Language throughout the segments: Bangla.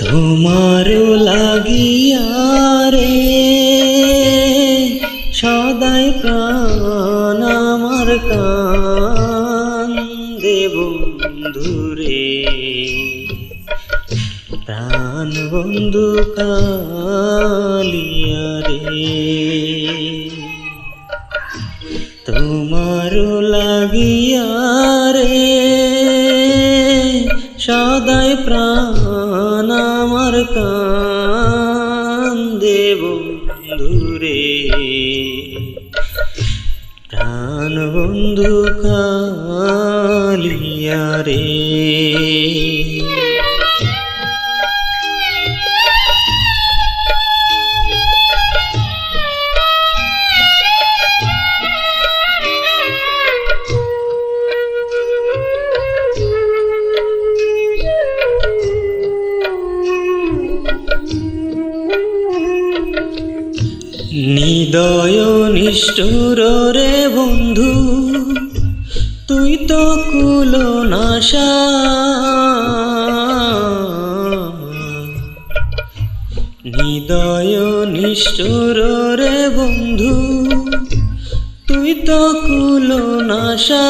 তোমার লাগিয়া রে সদাই প্রাণ আমার কান্দে বন্ধুরে। প্রাণ বন্ধু কালিয়া রে। তোমার লাগিয়া রে, সদাই প্রাণ আমার কান্দে বন্ধুরে প্রাণ বন্ধু কালিয়া রে। নিদয় নিষ্ঠুর রে বন্ধু, তুই তো কুল নাশা। নিদয় নিষ্ঠুর রে বন্ধু, তুই তো কুল নাশা।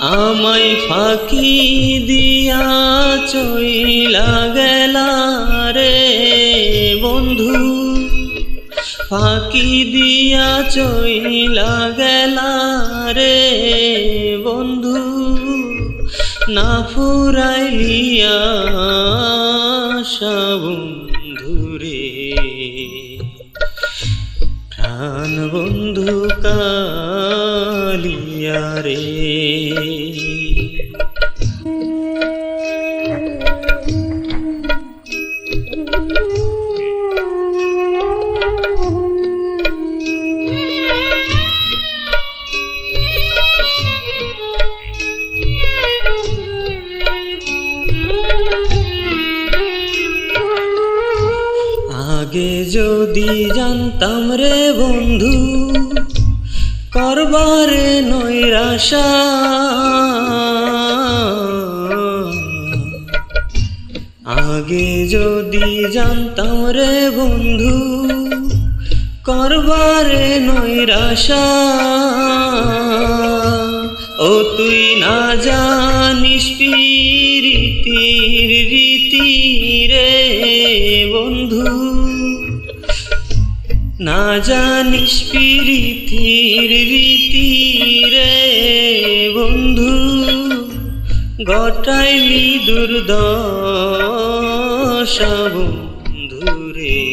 আমায় ফাঁকি দিয়া চইলা গেলা দিয়া চইলা গেলা রে বন্ধু না ফুরাইলিয়া বন্ধুরে প্রাণ বন্ধু কালিয়া রে। যদি জানতাম রে বন্ধু, করবারে নৈরাশা। আগে যদি জানতাম রে বন্ধু, করবারে নৈরাশা। ও তুই না জানিস প্রীতির রীতি জানিস প্রীতির রীতি রে বন্ধু গটাইলি দুর্দশা বন্ধু রে।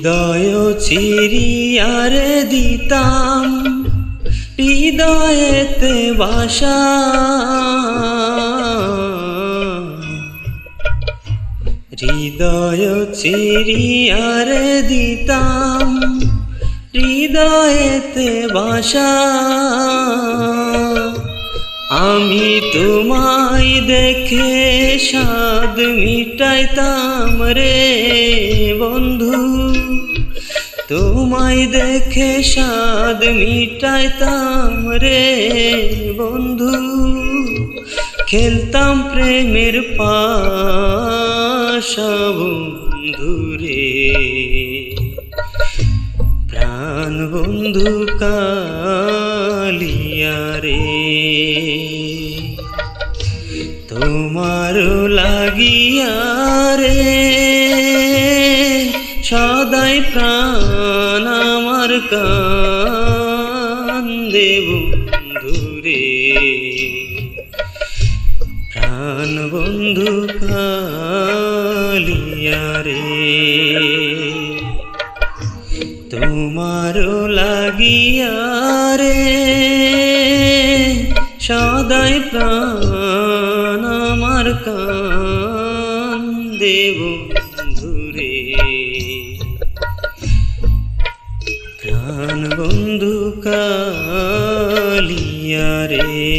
হৃদয় চিরিয়ারে দিতাম হৃদয়েতে বাসা। হৃদয় চিরিয়ারে দিতাম হৃদয়েতে বাসা। আমি তোমায় দেখে স্বাদ মিটাইতাম রে বন্ধু। তোমায় দেখে স্বাদ মিটাইতাম রে বন্ধু। খেলতাম প্রেমের পাশা বন্ধু রে। প্রাণ বন্ধু কালিয়া রে। তোমার লাগিয়া রে। সদাই প্রাণ আমার কান দেব বন্ধুরে প্রাণ বন্ধু কালিয়া রে। তোমার লাগিয়া রে। সদাই প্রাণ কান দেব ধুরে প্রাণ বন্ধু কালিয়া রে।